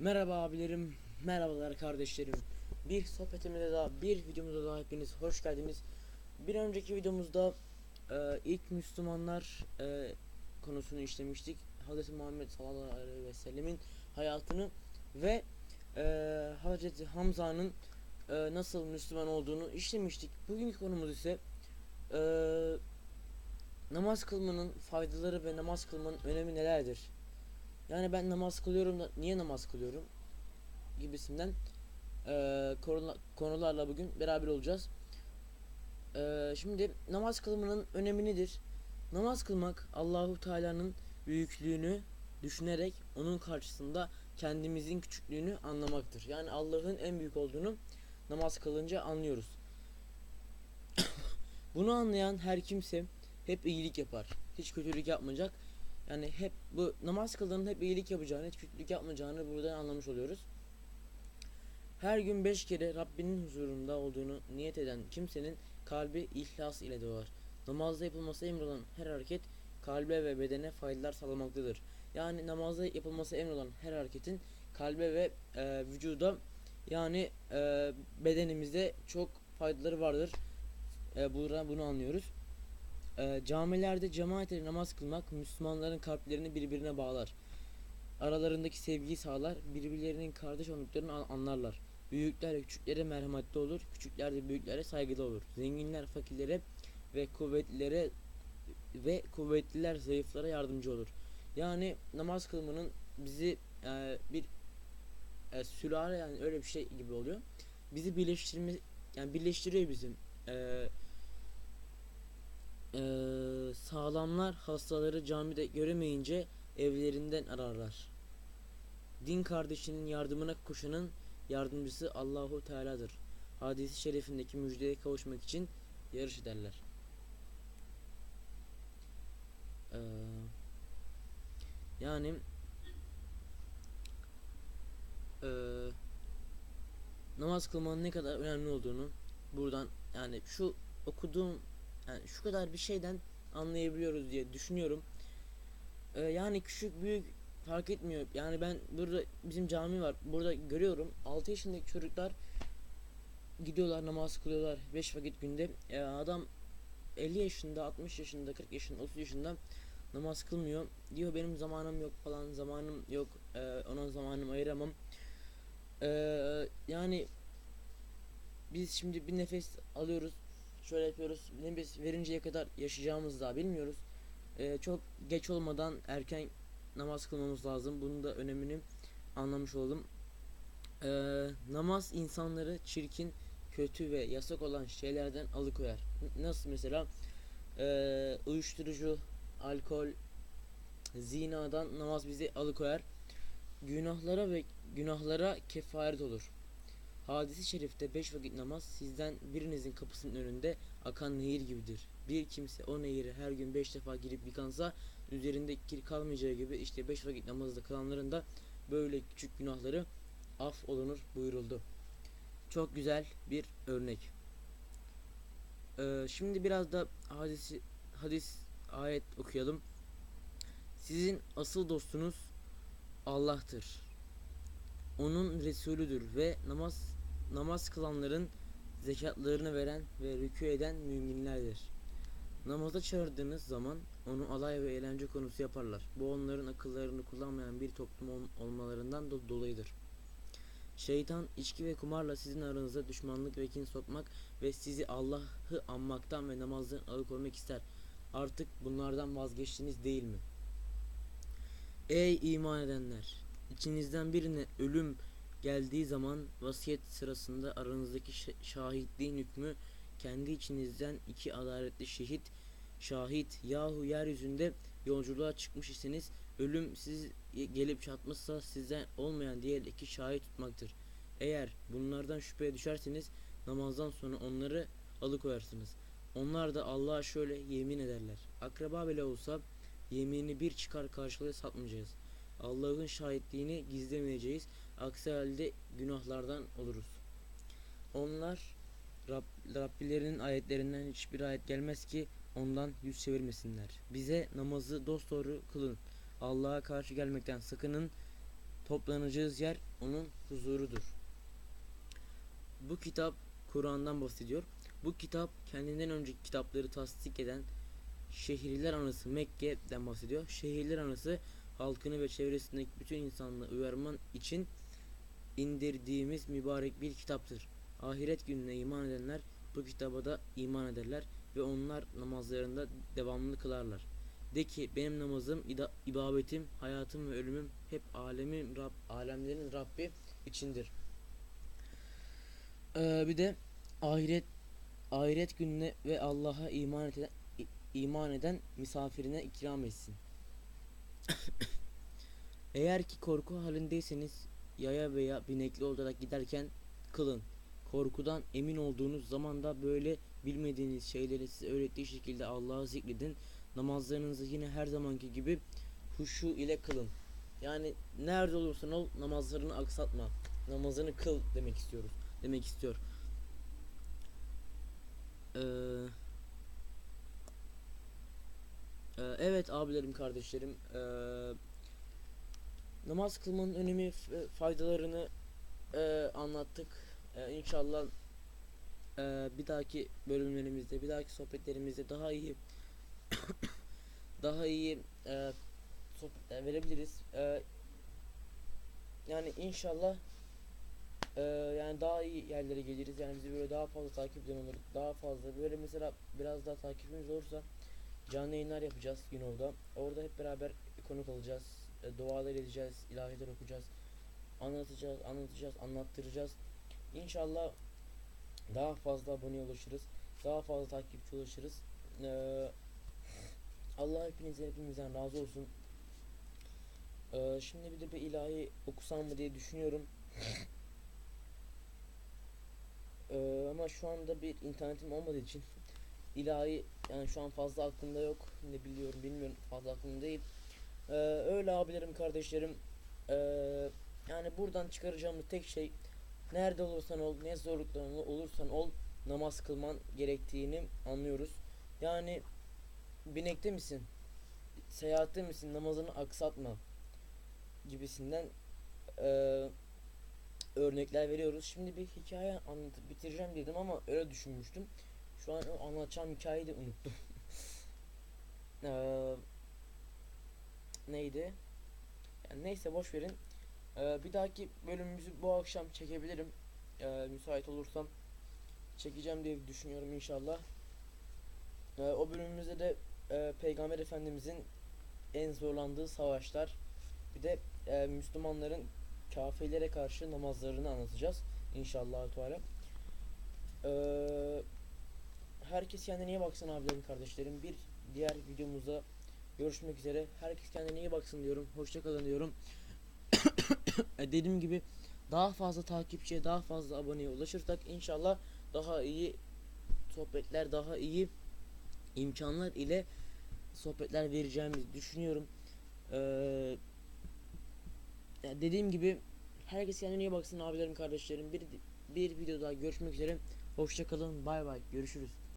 Merhaba abilerim, merhabalar kardeşlerim. Bir sohbetimize daha, bir videomuza daha hepiniz hoş geldiniz. Bir önceki videomuzda e, ilk Müslümanlar e, konusunu işlemiştik. Hz. Muhammed sallallahu aleyhi ve sellemin hayatını ve e, Hz. Hamza'nın e, nasıl Müslüman olduğunu işlemiştik. Bugünkü konumuz ise e, namaz kılmanın faydaları ve namaz kılmanın önemi nelerdir? Yani ben namaz kılıyorum da niye namaz kılıyorum gibisinden korula- konularla bugün beraber olacağız. Eee, şimdi namaz kılmanın önemi nedir? Namaz kılmak Allahu Teala'nın büyüklüğünü düşünerek onun karşısında kendimizin küçüklüğünü anlamaktır. Yani Allah'ın en büyük olduğunu namaz kılınca anlıyoruz. Bunu anlayan her kimse hep iyilik yapar. Hiç kötülük yapmayacak. Yani hep bu namaz kıldığının hep iyilik yapacağını, hiç kötülük yapmayacağını buradan anlamış oluyoruz. Her gün beş kere Rabbinin huzurunda olduğunu niyet eden kimsenin kalbi ihlas ile doğar. Namazda yapılması emrolan her hareket kalbe ve bedene faydalar sağlamaktadır. Yani namazda yapılması emrolan her hareketin kalbe ve e, vücuda yani e, bedenimize çok faydaları vardır. E, buradan bunu anlıyoruz. Ee, camilerde cemaat ile namaz kılmak Müslümanların kalplerini birbirine bağlar. Aralarındaki sevgiyi sağlar, birbirlerinin kardeş olduklarını an- anlarlar. Büyükler ve küçüklere merhametli olur, küçükler de büyüklere saygılı olur. Zenginler fakirlere ve kuvvetlilere ve kuvvetliler zayıflara yardımcı olur. Yani namaz kılmanın bizi e, bir e, sülale yani öyle bir şey gibi oluyor. Bizi birleştirme yani birleştiriyor bizim. E, Eee, sağlamlar hastaları camide göremeyince evlerinden ararlar. Din kardeşinin yardımına koşanın yardımcısı Allahu Teala'dır. Hadisi şerifindeki müjdeye kavuşmak için yarış ederler. Eee, yani eee, namaz kılmanın ne kadar önemli olduğunu buradan yani şu okuduğum yani şu kadar bir şeyden anlayabiliyoruz diye düşünüyorum. Ee, yani küçük büyük fark etmiyor. Yani ben burada bizim cami var. Burada görüyorum 6 yaşındaki çocuklar gidiyorlar namaz kılıyorlar 5 vakit günde. Ee, adam 50 yaşında, 60 yaşında, 40 yaşında, 30 yaşında namaz kılmıyor. Diyor benim zamanım yok falan, zamanım yok. Ee, ona zamanımı ayıramam. Ee, yani biz şimdi bir nefes alıyoruz şöyle yapıyoruz. Nefes verinceye kadar yaşayacağımızı daha bilmiyoruz. Ee, çok geç olmadan erken namaz kılmamız lazım. Bunun da önemini anlamış oldum. Ee, namaz insanları çirkin, kötü ve yasak olan şeylerden alıkoyar. Nasıl mesela ee, uyuşturucu, alkol, zinadan namaz bizi alıkoyar. Günahlara ve günahlara kefaret olur. Hadisi şerifte beş vakit namaz sizden birinizin kapısının önünde akan nehir gibidir. Bir kimse o nehire her gün beş defa girip yıkansa üzerinde kir kalmayacağı gibi işte beş vakit namazda kılanların da böyle küçük günahları af olunur buyuruldu. Çok güzel bir örnek. Ee, şimdi biraz da hadisi, hadis ayet okuyalım. Sizin asıl dostunuz Allah'tır. Onun Resulüdür ve namaz namaz kılanların zekatlarını veren ve rükû eden müminlerdir. Namaza çağırdığınız zaman onu alay ve eğlence konusu yaparlar. Bu onların akıllarını kullanmayan bir toplum ol- olmalarından da dolayıdır. Şeytan içki ve kumarla sizin aranıza düşmanlık ve kin sokmak ve sizi Allah'ı anmaktan ve namazdan alıkoymak ister. Artık bunlardan vazgeçtiniz değil mi? Ey iman edenler! İçinizden birine ölüm geldiği zaman vasiyet sırasında aranızdaki şahitliğin hükmü kendi içinizden iki adaletli şehit şahit yahu yeryüzünde yolculuğa çıkmış iseniz ölüm siz gelip çatmışsa sizden olmayan diğer iki şahit tutmaktır. Eğer bunlardan şüpheye düşerseniz namazdan sonra onları alıkoyarsınız. Onlar da Allah'a şöyle yemin ederler. Akraba bile olsa yemini bir çıkar karşılığı satmayacağız. Allah'ın şahitliğini gizlemeyeceğiz. Aksi halde günahlardan oluruz. Onlar Rab, Rabbilerinin ayetlerinden hiçbir ayet gelmez ki ondan yüz çevirmesinler. Bize namazı dosdoğru kılın. Allah'a karşı gelmekten sakının. toplanacağız yer onun huzurudur. Bu kitap Kur'an'dan bahsediyor. Bu kitap kendinden önceki kitapları tasdik eden şehirler anası Mekke'den bahsediyor. Şehirler anası halkını ve çevresindeki bütün insanlığı uyarman için indirdiğimiz mübarek bir kitaptır. Ahiret gününe iman edenler bu kitaba da iman ederler ve onlar namazlarında devamlı kılarlar. De ki benim namazım, ibadetim, hayatım ve ölümüm hep alemin Rab, alemlerin Rabbi içindir. Ee, bir de ahiret ahiret gününe ve Allah'a iman eden iman eden misafirine ikram etsin. Eğer ki korku halindeyseniz yaya veya binekli olarak giderken kılın. Korkudan emin olduğunuz zaman da böyle bilmediğiniz şeyleri size öğrettiği şekilde Allah'ı zikredin. Namazlarınızı yine her zamanki gibi huşu ile kılın. Yani nerede olursan ol namazlarını aksatma. Namazını kıl demek istiyoruz. Demek istiyor. Ee, e, evet abilerim kardeşlerim. Ee, namaz kılmanın önemi f- faydalarını e, anlattık. E, inşallah e, bir dahaki bölümlerimizde, bir dahaki sohbetlerimizde daha iyi daha iyi e, sohbetler verebiliriz. E, yani inşallah e, yani daha iyi yerlere geliriz. Yani bizi böyle daha fazla takip eden olur. Daha fazla böyle mesela biraz daha takipimiz olursa canlı yayınlar yapacağız Yunov'da. Orada hep beraber konuk alacağız. E, dualar edeceğiz, ilahiler okuyacağız. Anlatacağız, anlatacağız, anlattıracağız. İnşallah daha fazla abone ulaşırız. Daha fazla takipçi ulaşırız. Ee, Allah hepinizden hepimizden razı olsun. Ee, şimdi bir de bir ilahi okusam mı diye düşünüyorum. Ee, ama şu anda bir internetim olmadığı için ilahi yani şu an fazla aklımda yok. Ne biliyorum bilmiyorum fazla aklımda değil. Ee, öyle abilerim kardeşlerim. Ee, yani buradan çıkaracağımız tek şey nerede olursan ol, ne zorluklarında olursan ol namaz kılman gerektiğini anlıyoruz. Yani binekte misin? Seyahatte misin? Namazını aksatma gibisinden eee, örnekler veriyoruz. Şimdi bir hikaye anlatıp bitireceğim dedim ama öyle düşünmüştüm. Şu an anlatacağım hikayeyi de unuttum. Eee, neydi? Yani neyse boş verin. Eee, bir dahaki bölümümüzü bu akşam çekebilirim. Eee, müsait olursam çekeceğim diye düşünüyorum inşallah. Eee, o bölümümüzde de eee, Peygamber Efendimizin en zorlandığı savaşlar bir de eee, Müslümanların kafirlere karşı namazlarını anlatacağız inşallah Teala. Eee, herkes kendine iyi baksın abilerim kardeşlerim. Bir diğer videomuzda görüşmek üzere. Herkes kendine iyi baksın diyorum. Hoşça kalın diyorum. E, dediğim gibi daha fazla takipçiye, daha fazla aboneye ulaşırsak inşallah daha iyi sohbetler, daha iyi imkanlar ile sohbetler vereceğimizi düşünüyorum. Ee, dediğim gibi herkes kendine iyi baksın abilerim, kardeşlerim. Bir bir video daha görüşmek üzere. Hoşça kalın. Bay bay. Görüşürüz.